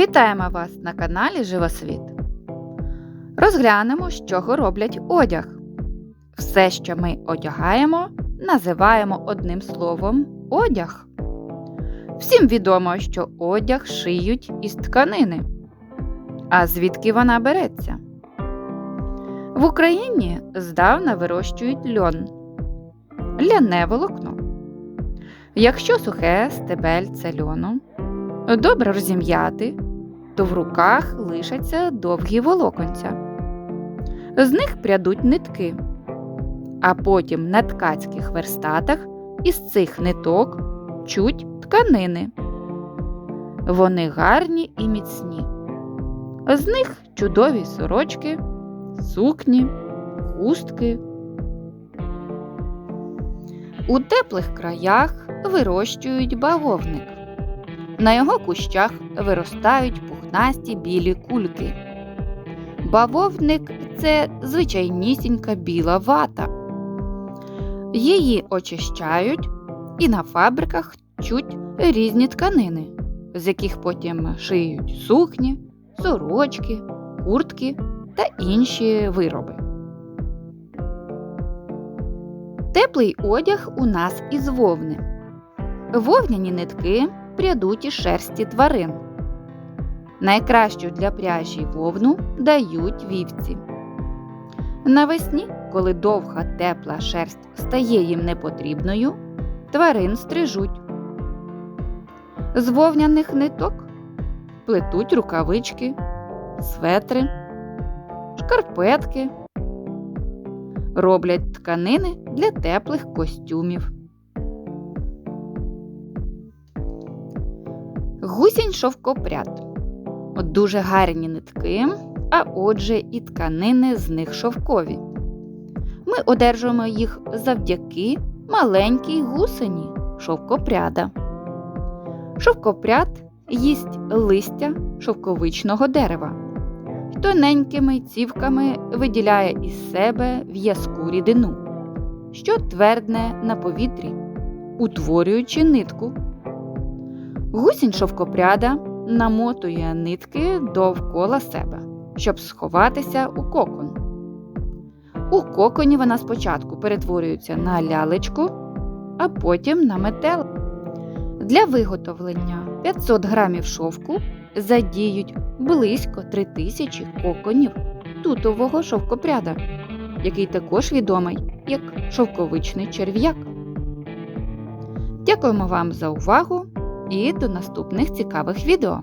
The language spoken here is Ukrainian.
Вітаємо вас на каналі Живосвіт. Розглянемо, з чого роблять одяг. Все, що ми одягаємо, називаємо одним словом одяг. Всім відомо, що одяг шиють із тканини. А звідки вона береться? В Україні здавна вирощують льон, ляне волокно. Якщо сухе стебельце льону добре розім'яти, то в руках лишаться довгі волоконця. З них прядуть нитки, а потім на ткацьких верстатах із цих ниток чуть тканини. Вони гарні і міцні. З них чудові сорочки, сукні, хустки. У теплих краях вирощують бавовник. На його кущах виростають пухнасті білі кульки. Бавовник це звичайнісінька біла вата. Її очищають і на фабриках чуть різні тканини, з яких потім шиють сукні, сорочки, куртки та інші вироби. Теплий одяг у нас із вовни. Вовняні нитки прядуть із шерсті тварин. Найкращу для пряжі вовну дають вівці. Навесні, коли довга тепла шерсть стає їм непотрібною, тварин стрижуть. З вовняних ниток плетуть рукавички, светри, шкарпетки, роблять тканини для теплих костюмів. Гусінь шовкопряд. От дуже гарні нитки, а отже, і тканини з них шовкові. Ми одержуємо їх завдяки маленькій гусені шовкопряда. Шовкопряд їсть листя шовковичного дерева тоненькими цівками виділяє із себе в'язку рідину, що твердне на повітрі, утворюючи нитку. Гусінь шовкопряда намотує нитки довкола себе, щоб сховатися у кокон. У коконі вона спочатку перетворюється на лялечку, а потім на метел. Для виготовлення 500 грамів шовку задіють близько 3000 коконів тутового шовкопряда, який також відомий як шовковичний черв'як. Дякуємо вам за увагу! І до наступних цікавих відео.